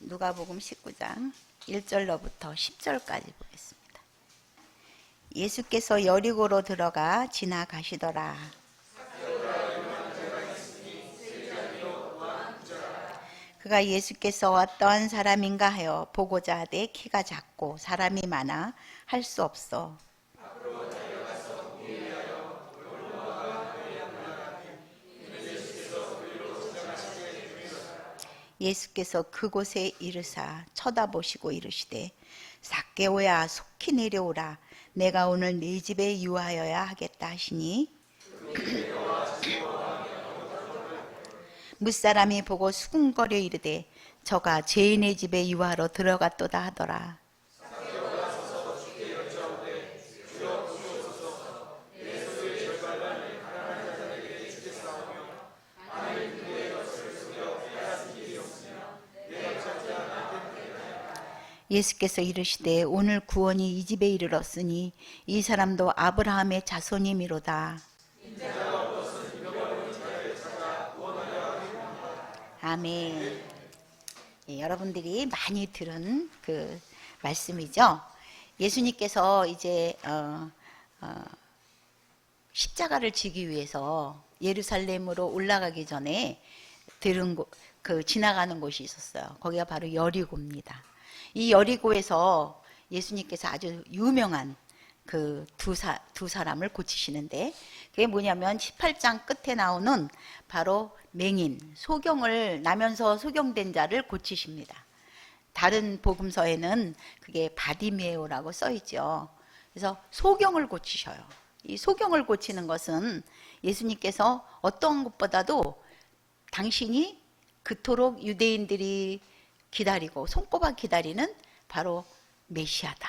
누가복음 19장 1절로부터 10절까지 보겠습니다. 예수께서 여리고로 들어가 지나가시더라. 그가 예수께서 어떠한 사람인가 하여 보고자 하되 키가 작고 사람이 많아 할 수 없어 예수께서 그곳에 이르사 쳐다보시고 이르시되 삭개오야 속히 내려오라. 내가 오늘 네 집에 유하여야 하겠다 하시니. 무사람이 보고 수군거려 이르되 저가 죄인의 집에 유하러 들어갔도다 하더라 예수께서 이르시되 오늘 구원이 이 집에 이르렀으니 이 사람도 아브라함의 자손이미로다. 아멘. 예, 여러분들이 많이 들은 그 말씀이죠. 예수님께서 이제 어, 어, 십자가를 지기 위해서 예루살렘으로 올라가기 전에 들은 곳, 그 지나가는 곳이 있었어요. 거기가 바로 여리고입니다. 이 여리고에서 예수님께서 아주 유명한 그두두 사람을 고치시는데 그게 뭐냐면 18장 끝에 나오는 바로 맹인 소경을 나면서 소경된 자를 고치십니다. 다른 복음서에는 그게 바디메오라고 써 있죠. 그래서 소경을 고치셔요. 이 소경을 고치는 것은 예수님께서 어떤 것보다도 당신이 그토록 유대인들이 기다리고 손꼽아 기다리는 바로 메시아다.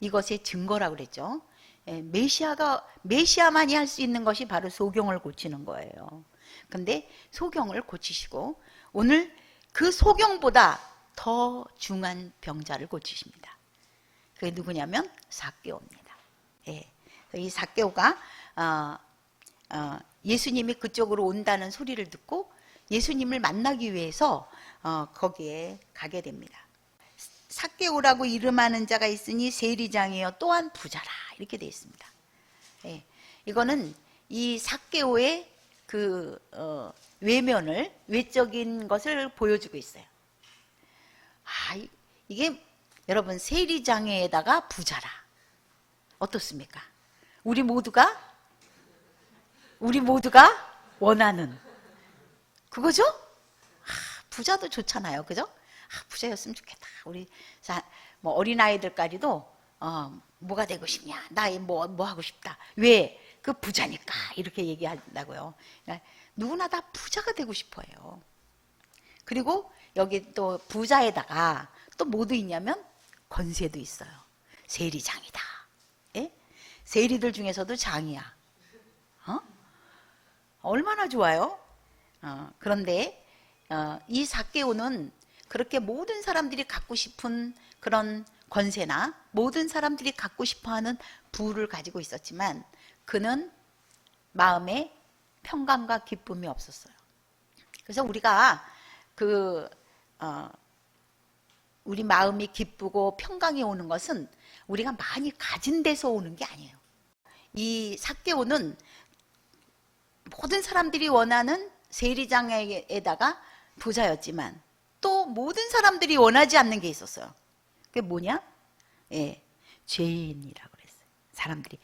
이것의 증거라고 그랬죠. 예, 메시아가 메시아만이 할 수 있는 것이 바로 소경을 고치는 거예요. 근데 소경을 고치시고 오늘 그 소경보다 더 중한 병자를 고치십니다. 그게 누구냐면 사개오입니다. 예. 이 사개오가 어, 어, 예수님이 그쪽으로 온다는 소리를 듣고 예수님을 만나기 위해서 어, 거기에 가게 됩니다. 사개오라고 이름하는 자가 있으니 세리장이요 또한 부자라 이렇게 되어 있습니다. 예, 이거는 이 사개오의 그 어, 외면을 외적인 것을 보여주고 있어요. 아 이게 여러분 세리장에다가 부자라 어떻습니까? 우리 모두가 우리 모두가 원하는 그거죠? 아, 부자도 좋잖아요, 그죠? 아, 부자였으면 좋겠다. 우리 자, 뭐 어린 아이들까지도 어, 뭐가 되고 싶냐? 나뭐뭐 뭐 하고 싶다. 왜? 그 부자니까 이렇게 얘기한다고요. 그러니까 누구나 다 부자가 되고 싶어요. 그리고 여기 또 부자에다가 또 뭐도 있냐면 권세도 있어요. 세리장이다. 예? 세리들 중에서도 장이야. 어? 얼마나 좋아요? 어, 그런데 어, 이 사개오는 그렇게 모든 사람들이 갖고 싶은 그런 권세나 모든 사람들이 갖고 싶어하는 부를 가지고 있었지만 그는 마음에 평강과 기쁨이 없었어요. 그래서 우리가 그 어, 우리 마음이 기쁘고 평강이 오는 것은 우리가 많이 가진 데서 오는 게 아니에요. 이 사개오는 모든 사람들이 원하는 세리장에다가 부자였지만 또 모든 사람들이 원하지 않는 게 있었어요. 그게 뭐냐? 예, 죄인이라고 그랬어요. 사람들이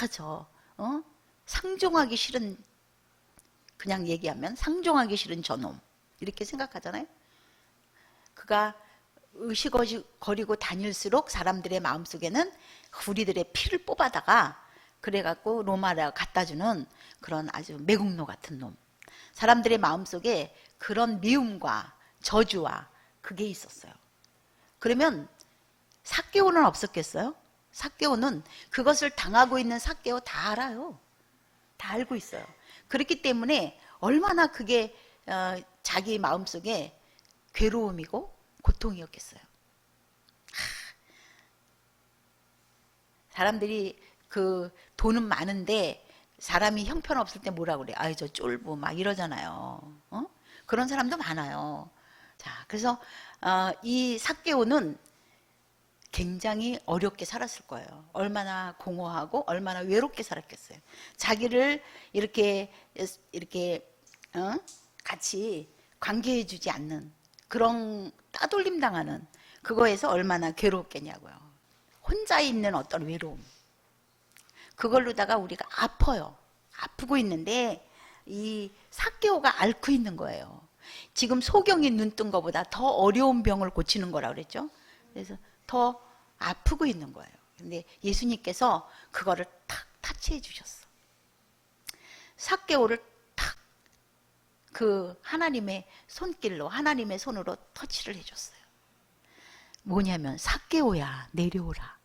아 저 어? 상종하기 싫은 그냥 얘기하면 상종하기 싫은 저놈 이렇게 생각하잖아요. 그가 의식거리고 다닐수록 사람들의 마음속에는 우리들의 피를 뽑아다가 그래갖고 로마를 갖다 주는 그런 아주 매국노 같은 놈. 사람들의 마음속에 그런 미움과 저주와 그게 있었어요. 그러면 사개오는 없었겠어요? 사개오는 그것을 당하고 있는 사개오 다 알아요. 다 알고 있어요. 그렇기 때문에 얼마나 그게 어, 자기 마음속에 괴로움이고 고통이었겠어요. 사람들이 그 돈은 많은데 사람이 형편없을 때 뭐라 그래? 아이 저 쫄보 막 이러잖아요. 어? 그런 사람도 많아요. 자, 그래서 어, 이 삭개오는 굉장히 어렵게 살았을 거예요. 얼마나 공허하고 얼마나 외롭게 살았겠어요. 자기를 이렇게 이렇게 어? 같이 관계해주지 않는 그런 따돌림 당하는 그거에서 얼마나 괴롭겠냐고요. 혼자 있는 어떤 외로움. 그걸로다가 우리가 아파요. 아프고 있는데 이 사개오가 앓고 있는 거예요. 지금 소경이 눈뜬 것보다 더 어려운 병을 고치는 거라 그랬죠. 그래서 더 아프고 있는 거예요. 근데 예수님께서 그거를 탁 타치해 주셨어. 사개오를 탁 그 하나님의 손길로 하나님의 손으로 터치를 해줬어요. 뭐냐면 사개오야 내려오라.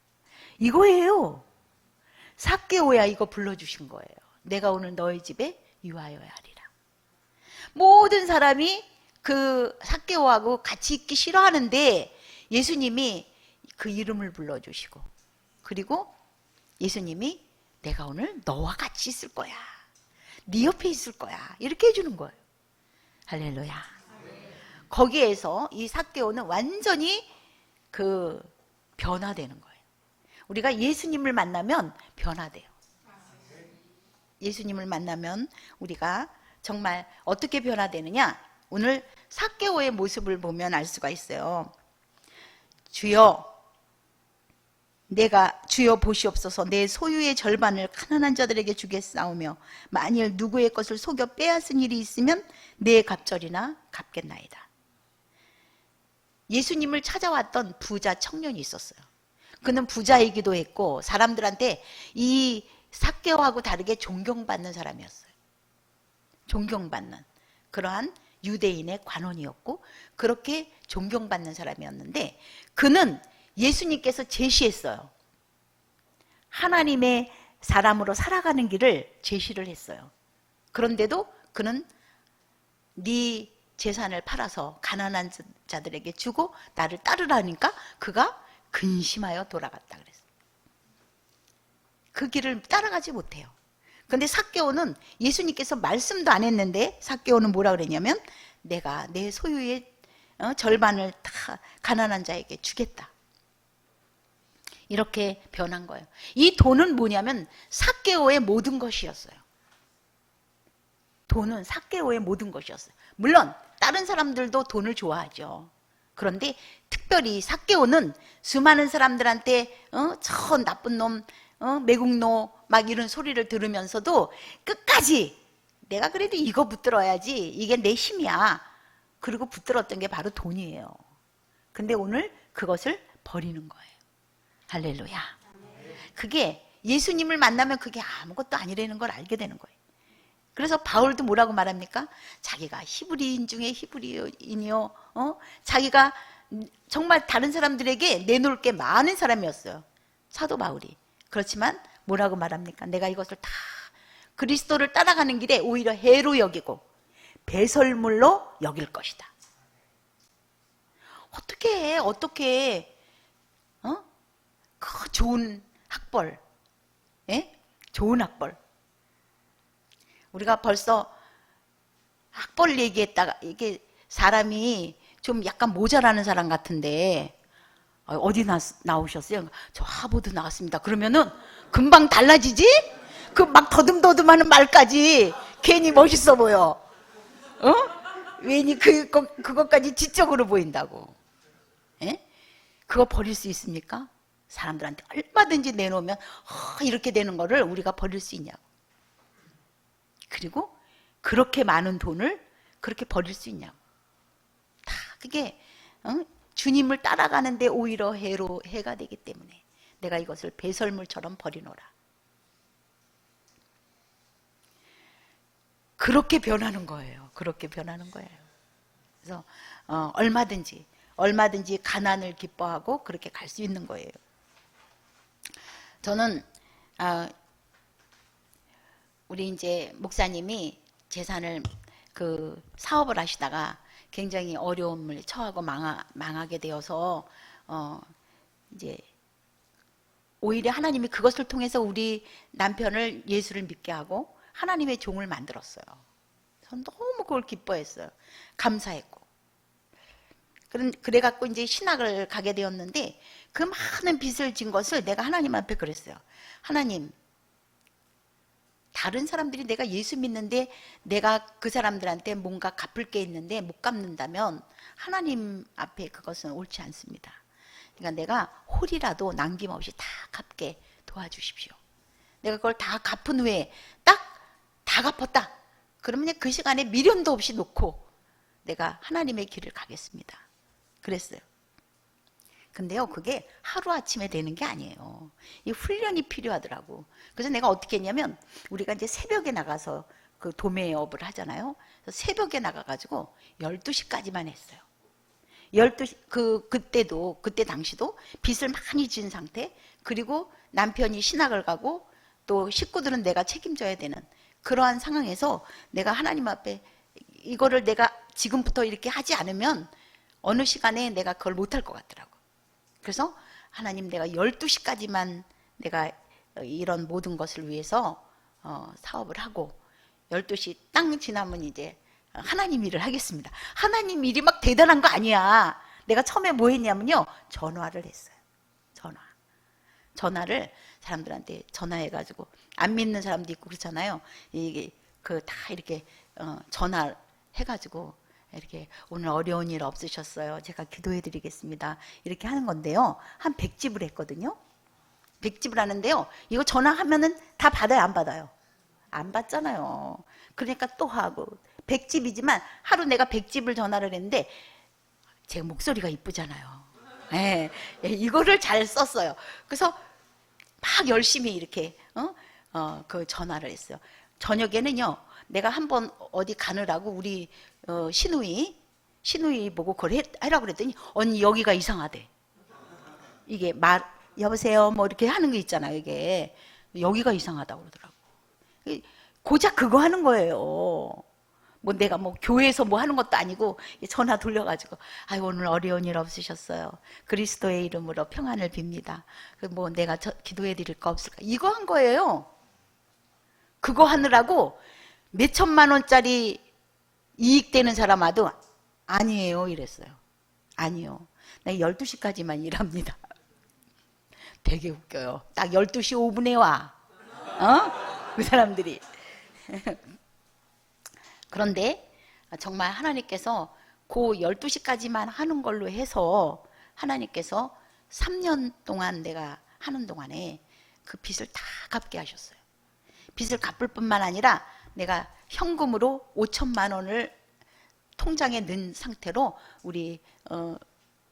이거예요. 사개오야 이거 불러주신 거예요. 내가 오늘 너희 집에 유하여야 하리라. 모든 사람이 그 사개오하고 같이 있기 싫어하는데 예수님이 그 이름을 불러주시고 그리고 예수님이 내가 오늘 너와 같이 있을 거야. 네 옆에 있을 거야. 이렇게 해주는 거예요. 할렐루야. 거기에서 이 사개오는 완전히 그 변화되는 거예요. 우리가 예수님을 만나면 변화돼요. 예수님을 만나면 우리가 정말 어떻게 변화되느냐? 오늘 사개오의 모습을 보면 알 수가 있어요. 주여 내가 주여 보시옵소서 내 소유의 절반을 가난한 자들에게 주겠사오며 만일 누구의 것을 속여 빼앗은 일이 있으면 내 갑절이나 갚겠나이다. 예수님을 찾아왔던 부자 청년이 있었어요. 그는 부자이기도 했고 사람들한테 이 사개오하고 다르게 존경받는 사람이었어요. 존경받는 그러한 유대인의 관원이었고 그렇게 존경받는 사람이었는데 그는 예수님께서 제시했어요. 하나님의 사람으로 살아가는 길을 제시를 했어요. 그런데도 그는 네 재산을 팔아서 가난한 자들에게 주고 나를 따르라니까 그가 근심하여 돌아갔다 그랬어요. 그 길을 따라가지 못해요. 근데 사개오는 예수님께서 말씀도 안 했는데 사개오는 뭐라 그랬냐면 내가 내 소유의 어, 절반을 다 가난한 자에게 주겠다. 이렇게 변한 거예요. 이 돈은 뭐냐면 사개오의 모든 것이었어요. 돈은 사개오의 모든 것이었어요. 물론 다른 사람들도 돈을 좋아하죠. 그런데 특별히 사개오는 수많은 사람들한테 어, 저 나쁜 놈, 어, 매국노 막 이런 소리를 들으면서도 끝까지 내가 그래도 이거 붙들어야지 이게 내 힘이야. 그리고 붙들었던 게 바로 돈이에요. 근데 오늘 그것을 버리는 거예요. 할렐루야. 그게 예수님을 만나면 그게 아무것도 아니라는 걸 알게 되는 거예요. 그래서 바울도 뭐라고 말합니까? 자기가 히브리인 중에 히브리인이요. 어? 자기가 정말 다른 사람들에게 내놓을 게 많은 사람이었어요. 사도 바울이. 그렇지만 뭐라고 말합니까? 내가 이것을 다 그리스도를 따라가는 길에 오히려 해로 여기고 배설물로 여길 것이다. 어떻게 해? 어떻게 해? 어? 그 좋은 학벌, 예? 좋은 학벌. 우리가 벌써 학벌 얘기했다가 이게 사람이 좀 약간 모자라는 사람 같은데 어, 어디 나, 나오셨어요? 저 하버드 나왔습니다. 그러면은 금방 달라지지? 그 막 더듬더듬하는 말까지 괜히 멋있어 보여. 어? 괜히 그, 그, 그것까지 지적으로 보인다고. 예? 그거 버릴 수 있습니까? 사람들한테 얼마든지 내놓으면 어, 이렇게 되는 거를 우리가 버릴 수 있냐고. 그리고 그렇게 많은 돈을 그렇게 버릴 수 있냐고. 다 그게 어? 주님을 따라가는데 오히려 해로 해가 되기 때문에 내가 이것을 배설물처럼 버리노라. 그렇게 변하는 거예요. 그렇게 변하는 거예요. 그래서 어, 얼마든지 얼마든지 가난을 기뻐하고 그렇게 갈 수 있는 거예요. 저는 아, 우리 이제 목사님이 재산을 그 사업을 하시다가 굉장히 어려움을 처하고 망하, 망하게 되어서 어 이제 오히려 하나님이 그것을 통해서 우리 남편을 예수를 믿게 하고 하나님의 종을 만들었어요. 전 너무 그걸 기뻐했어요. 감사했고. 그런 그래 갖고 이제 신학을 가게 되었는데 그 많은 빚을 진 것을 내가 하나님 앞에 그랬어요. 하나님, 다른 사람들이 내가 예수 믿는데 내가 그 사람들한테 뭔가 갚을 게 있는데 못 갚는다면 하나님 앞에 그것은 옳지 않습니다. 그러니까 내가 홀이라도 남김없이 다 갚게 도와주십시오. 내가 그걸 다 갚은 후에 딱 다 갚았다. 그러면 그 시간에 미련도 없이 놓고 내가 하나님의 길을 가겠습니다. 그랬어요. 근데요, 그게 하루아침에 되는 게 아니에요. 이 훈련이 필요하더라고. 그래서 내가 어떻게 했냐면, 우리가 이제 새벽에 나가서 그 도매업을 하잖아요. 새벽에 나가가지고 12시까지만 했어요. 12시, 그, 그때도, 그때 당시도 빚을 많이 진 상태, 그리고 남편이 신학을 가고 또 식구들은 내가 책임져야 되는 그러한 상황에서 내가 하나님 앞에 이거를 내가 지금부터 이렇게 하지 않으면 어느 시간에 내가 그걸 못할 것 같더라고. 그래서 하나님 내가 12시까지만 내가 이런 모든 것을 위해서 어, 사업을 하고 12시 땅 지나면 이제 하나님 일을 하겠습니다. 하나님 일이 막 대단한 거 아니야. 내가 처음에 뭐 했냐면요. 전화를 했어요. 전화. 전화를 사람들한테 전화해가지고 안 믿는 사람도 있고 그렇잖아요. 이게 그 다 이렇게 어, 전화 해가지고 이렇게 오늘 어려운 일 없으셨어요. 제가 기도해 드리겠습니다. 이렇게 하는 건데요. 한 100집을 했거든요. 100집을 하는데요. 이거 전화하면은 다 받아요, 안 받아요? 안 받잖아요. 그러니까 또 하고 100집이지만 하루 내가 100집을 전화를 했는데 제 목소리가 이쁘잖아요. 예, 예, 이거를 잘 썼어요. 그래서 막 열심히 이렇게 어? 어, 그 전화를 했어요. 저녁에는요. 내가 한번 어디 가느라고 우리 어, 시누이 시누이 보고 그걸 해, 하라고 그랬더니 언니 여기가 이상하대. 이게 말 여보세요 뭐 이렇게 하는 게 있잖아요. 이게 여기가 이상하다고 그러더라고. 이- 고작 그거 하는 거예요. 뭐 내가 뭐 교회에서 뭐 하는 것도 아니고 전화 돌려가지고 아유 오늘 어려운 일 없으셨어요. 그리스도의 이름으로 평안을 빕니다. 그뭐 내가 저, 기도해 드릴 거 없을까? 이거 한 거예요. 그거 하느라고 몇 천만 원짜리 이익 되는 사람 와도 아니에요 이랬어요. 아니요. 나 12시까지만 일합니다. 되게 웃겨요. 딱 12시 5분에 와. 어? 그 사람들이. 그런데 정말 하나님께서 그 12시까지만 하는 걸로 해서 하나님께서 3년 동안 내가 하는 동안에 그 빚을 다 갚게 하셨어요. 빚을 갚을 뿐만 아니라 내가 현금으로 5천만 원을 통장에 넣은 상태로 우리 어,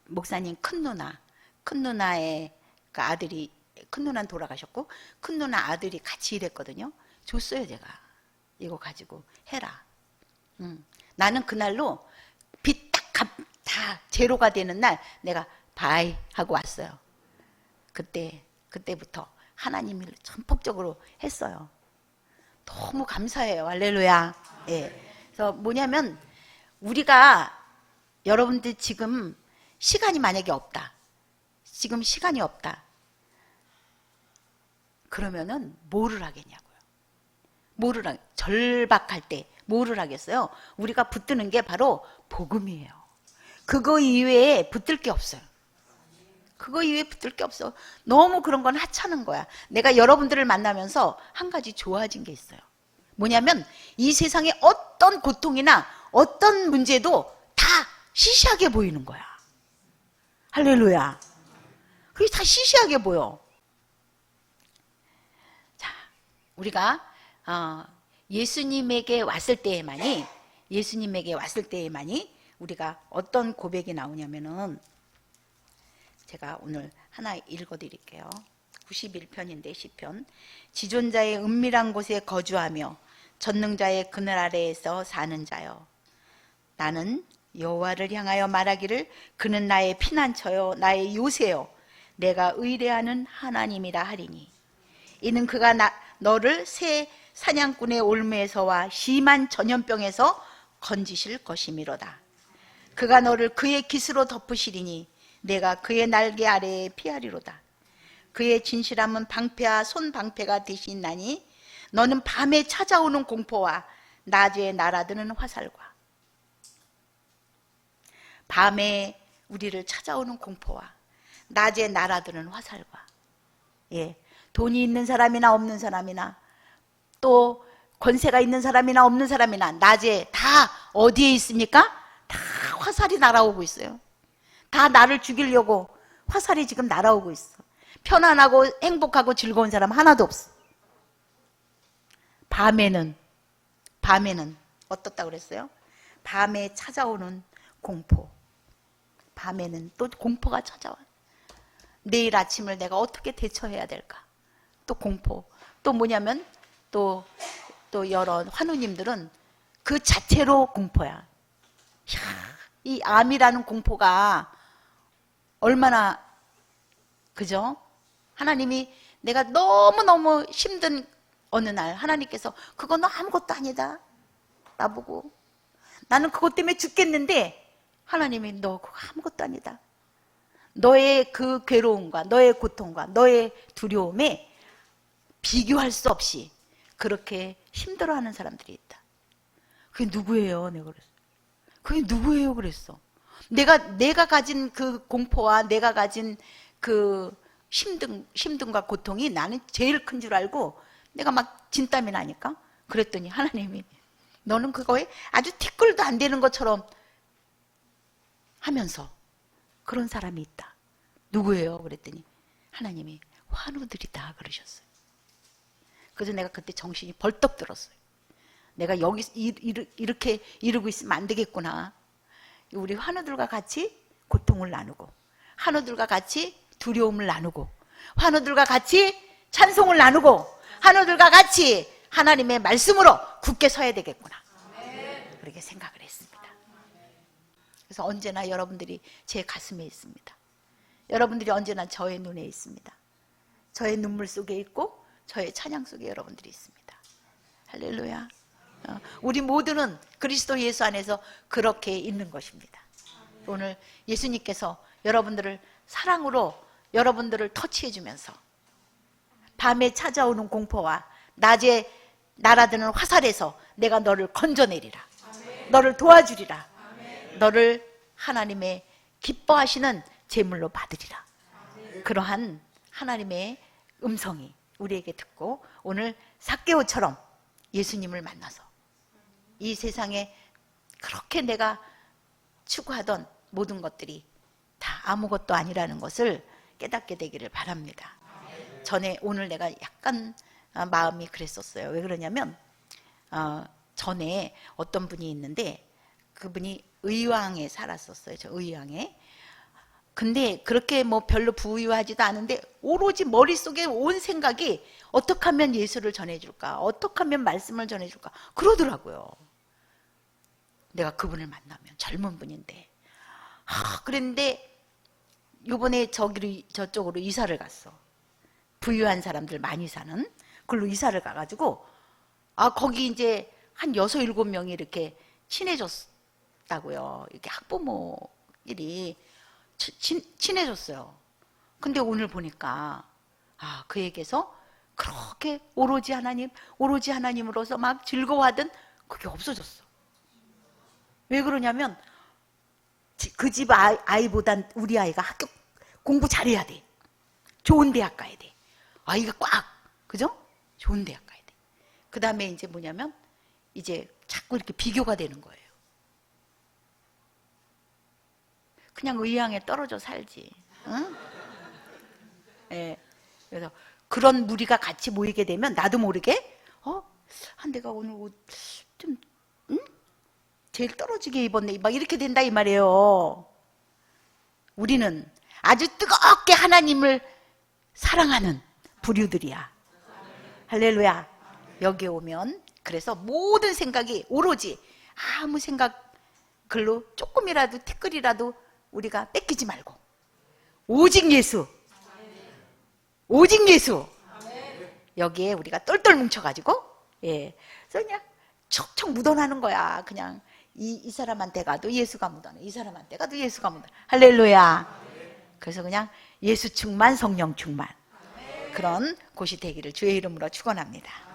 목사님 큰 누나, 큰 누나의 그 아들이 큰 누나는 돌아가셨고 큰 누나 아들이 같이 일했거든요. 줬어요 제가 이거 가지고 해라. 음, 나는 그날로 빚딱다 제로가 되는 날 내가 바이 하고 왔어요. 그때 그때부터 하나님 일을 전폭적으로 했어요. 너무 감사해요. 할렐루야. 예. 그래서 뭐냐면 우리가 여러분들 지금 시간이 만약에 없다. 지금 시간이 없다. 그러면은 뭐를 하겠냐고요. 뭐를 하, 절박할 때 뭐를 하겠어요? 우리가 붙드는 게 바로 복음이에요. 그거 이외에 붙들 게 없어요. 그거 이외에 붙들 게 없어. 너무 그런 건 하찮은 거야. 내가 여러분들을 만나면서 한 가지 좋아진 게 있어요. 뭐냐면 이 세상에 어떤 고통이나 어떤 문제도 다 시시하게 보이는 거야. 할렐루야. 그게 다 시시하게 보여. 자, 우리가 어, 예수님에게 왔을 때에만이 예수님에게 왔을 때에만이 우리가 어떤 고백이 나오냐면은 제가 오늘 하나 읽어 드릴게요. 91편인데 시편. 지존자의 은밀한 곳에 거주하며 전능자의 그늘 아래에서 사는 자여. 나는 여호와를 향하여 말하기를 그는 나의 피난처요 나의 요새요. 내가 의뢰하는 하나님이라 하리니. 이는 그가 나, 너를 새 사냥꾼의 올무에서와 심한 전염병에서 건지실 것이미로다. 그가 너를 그의 깃으로 덮으시리니 내가 그의 날개 아래에 피하리로다 그의 진실함은 방패와 손방패가 되시나니 너는 밤에 찾아오는 공포와 낮에 날아드는 화살과 밤에 우리를 찾아오는 공포와 낮에 날아드는 화살과 예, 돈이 있는 사람이나 없는 사람이나 또 권세가 있는 사람이나 없는 사람이나 낮에 다 어디에 있습니까? 다 화살이 날아오고 있어요. 다 나를 죽이려고 화살이 지금 날아오고 있어. 편안하고 행복하고 즐거운 사람 하나도 없어. 밤에는 밤에는 어떻다 그랬어요? 밤에 찾아오는 공포. 밤에는 또 공포가 찾아와. 내일 아침을 내가 어떻게 대처해야 될까? 또 공포. 또 뭐냐면 또, 또 여러 환우님들은 그 자체로 공포야. 이야, 이 암이라는 공포가 얼마나, 그죠? 하나님이 내가 너무너무 힘든 어느 날 하나님께서 그건 아무것도 아니다. 나보고. 나는 그것 때문에 죽겠는데 하나님이 너 그거 아무것도 아니다. 너의 그 괴로움과 너의 고통과 너의 두려움에 비교할 수 없이 그렇게 힘들어하는 사람들이 있다. 그게 누구예요? 내가 그랬어. 그게 누구예요? 그랬어. 내가 내가 가진 그 공포와 내가 가진 그 힘든 힘든과 고통이 나는 제일 큰 줄 알고 내가 막 진땀이 나니까 그랬더니 하나님이 너는 그거에 아주 티끌도 안 되는 것처럼 하면서 그런 사람이 있다. 누구예요? 그랬더니 하나님이 환우들이다 그러셨어요. 그래서 내가 그때 정신이 벌떡 들었어요. 내가 여기 이렇게 이러고 있으면 안 되겠구나. 우리 환우들과 같이 고통을 나누고 환우들과 같이 두려움을 나누고 환우들과 같이 찬송을 나누고 환우들과 같이 하나님의 말씀으로 굳게 서야 되겠구나. 그렇게 생각을 했습니다. 그래서 언제나 여러분들이 제 가슴에 있습니다. 여러분들이 언제나 저의 눈에 있습니다. 저의 눈물 속에 있고 저의 찬양 속에 여러분들이 있습니다. 할렐루야. 어, 우리 모두는 그리스도 예수 안에서 그렇게 있는 것입니다. 오늘 예수님께서 여러분들을 사랑으로 여러분들을 터치해 주면서 밤에 찾아오는 공포와 낮에 날아드는 화살에서 내가 너를 건져내리라. 너를 도와주리라. 너를 하나님의 기뻐하시는 제물로 받으리라. 그러한 하나님의 음성이 우리에게 듣고 오늘 사개오처럼 예수님을 만나서 이 세상에 그렇게 내가 추구하던 모든 것들이 다 아무것도 아니라는 것을 깨닫게 되기를 바랍니다. 전에 오늘 내가 약간 아, 마음이 그랬었어요. 왜 그러냐면 어, 전에 어떤 분이 있는데 그분이 의왕에 살았었어요. 저 의왕에. 근데 그렇게 뭐 별로 부유하지도 않은데 오로지 머릿속에 온 생각이 어떻게 하면 예수를 전해줄까? 어떻게 하면 말씀을 전해줄까? 그러더라고요. 내가 그분을 만나면 젊은 분인데. 아, 그랬는데 요번에 저기로 저쪽으로 이사를 갔어. 부유한 사람들 많이 사는 그걸로 이사를 가가지고 아 거기 이제 한 여섯 일곱 명이 이렇게 친해졌다고요. 이렇게 학부모끼리 친, 친해졌어요. 근데 오늘 보니까 아 그에게서 그렇게 오로지 하나님, 오로지 하나님으로서 막 즐거워하던 그게 없어졌어. 왜 그러냐면 그집 아이보단 우리 아이가 학교 공부 잘해야 돼. 좋은 대학 가야 돼. 아이가 꽉, 그죠? 좋은 대학 가야 돼. 그 다음에 이제 뭐냐면 이제 자꾸 이렇게 비교가 되는 거예요. 그냥 의향에 떨어져 살지. 응? 예. 그래서 그런 무리가 같이 모이게 되면 나도 모르게 어? 한 내가 오늘 좀 응? 제일 떨어지게 입었네. 막 이렇게 된다 이 말이에요. 우리는 아주 뜨겁게 하나님을 사랑하는 부류들이야. 할렐루야. 여기 오면 그래서 모든 생각이 오로지 아무 생각 글로 조금이라도 티끌이라도 우리가 뺏기지 말고 오직 예수 오직 예수 여기에 우리가 똘똘 뭉쳐가지고 예 그래서 그냥 척척 묻어나는 거야 그냥 이, 이 사람한테 가도 예수가 묻어나 이 사람한테 가도 예수가 묻어나 할렐루야. 그래서 그냥 예수 충만 성령 충만. 그런 곳이 되기를 주의 이름으로 축원합니다.